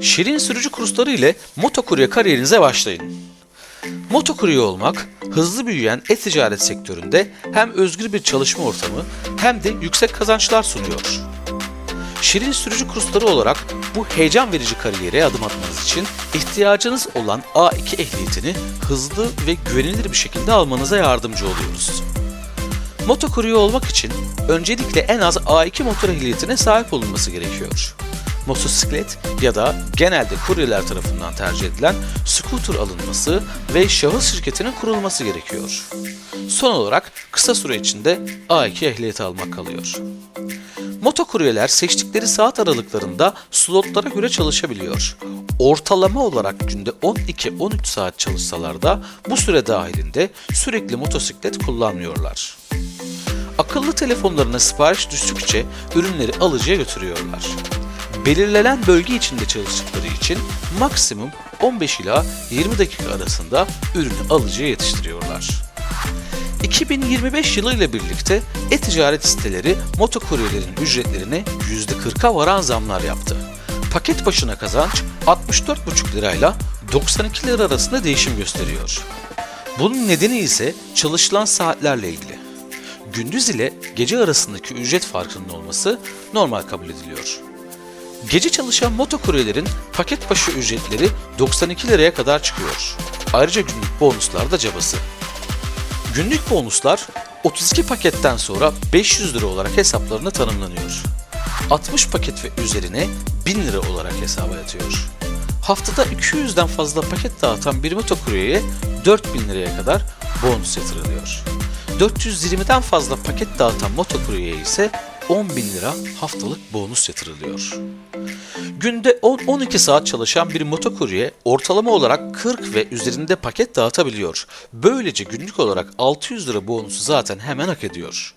Şirin sürücü kursları ile motokurye kariyerinize başlayın. Motokurye olmak, hızlı büyüyen e-ticaret sektöründe hem özgür bir çalışma ortamı hem de yüksek kazançlar sunuyor. Şirin sürücü kursları olarak bu heyecan verici kariyere adım atmanız için ihtiyacınız olan A2 ehliyetini hızlı ve güvenilir bir şekilde almanıza yardımcı oluyoruz. Motokurye olmak için öncelikle en az A2 motor ehliyetine sahip olunması gerekiyor. Motosiklet ya da genelde kuryeler tarafından tercih edilen scooter alınması ve şahıs şirketinin kurulması gerekiyor. Son olarak kısa süre içinde A2 ehliyeti almak kalıyor. Motokuryeler seçtikleri saat aralıklarında slotlara göre çalışabiliyor. Ortalama olarak günde 12-13 saat çalışsalar da bu süre dahilinde sürekli motosiklet kullanmıyorlar. Akıllı telefonlarına sipariş düştükçe ürünleri alıcıya götürüyorlar. Belirlenen bölge içinde çalıştıkları için maksimum 15 ila 20 dakika arasında ürünü alıcıya yetiştiriyorlar. 2025 yılı ile birlikte e-ticaret siteleri motokuryelerin ücretlerine %40'a varan zamlar yaptı. Paket başına kazanç 64,5 lirayla 92 lira arasında değişim gösteriyor. Bunun nedeni ise çalışılan saatlerle ilgili. Gündüz ile gece arasındaki ücret farkının olması normal kabul ediliyor. Gece çalışan motokuryelerin paket başı ücretleri 92 liraya kadar çıkıyor. Ayrıca günlük bonuslar da cabası. Günlük bonuslar 32 paketten sonra 500 lira olarak hesaplarına tanımlanıyor. 60 paket ve üzerine 1000 lira olarak hesaba yatıyor. Haftada 200'den fazla paket dağıtan bir motokuryeye 4000 liraya kadar bonus yatırılıyor. 420'den fazla paket dağıtan motokuryeye ise 10 bin lira haftalık bonus yatırılıyor. Günde 10-12 saat çalışan bir motokurye ortalama olarak 40 ve üzerinde paket dağıtabiliyor. Böylece günlük olarak 600 lira bonusu zaten hemen hak ediyor.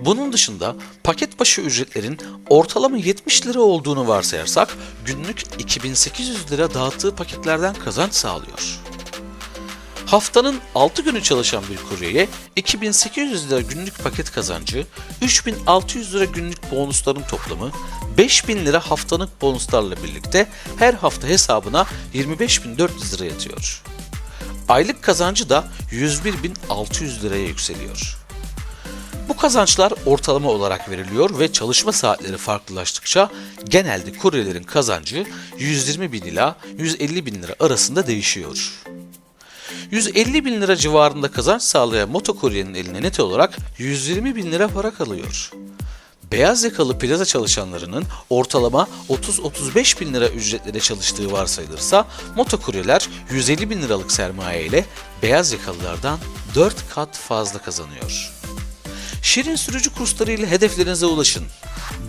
Bunun dışında paket başı ücretlerin ortalama 70 lira olduğunu varsayarsak günlük 2800 lira dağıttığı paketlerden kazanç sağlıyor. Haftanın 6 günü çalışan bir kuryeye 2800 lira günlük paket kazancı, 3600 lira günlük bonusların toplamı, 5000 lira haftalık bonuslarla birlikte her hafta hesabına 25400 lira yatıyor. Aylık kazancı da 101.600 liraya yükseliyor. Bu kazançlar ortalama olarak veriliyor ve çalışma saatleri farklılaştıkça genelde kuryelerin kazancı 120 bin ila 150 bin lira arasında değişiyor. 150 bin lira civarında kazanç sağlayan motokuryenin eline net olarak 120 bin lira para kalıyor. Beyaz yakalı plaza çalışanlarının ortalama 30-35 bin lira ücretlere çalıştığı varsayılırsa motokuryeler 150 bin liralık sermaye ile beyaz yakalılardan 4 kat fazla kazanıyor. Şirin sürücü kursları ile hedeflerinize ulaşın.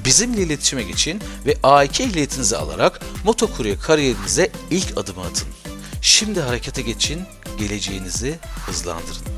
Bizimle iletişime geçin ve A2 ehliyetinizi alarak motokurye kariyerinize ilk adımı atın. Şimdi harekete geçin, geleceğinizi hızlandırın.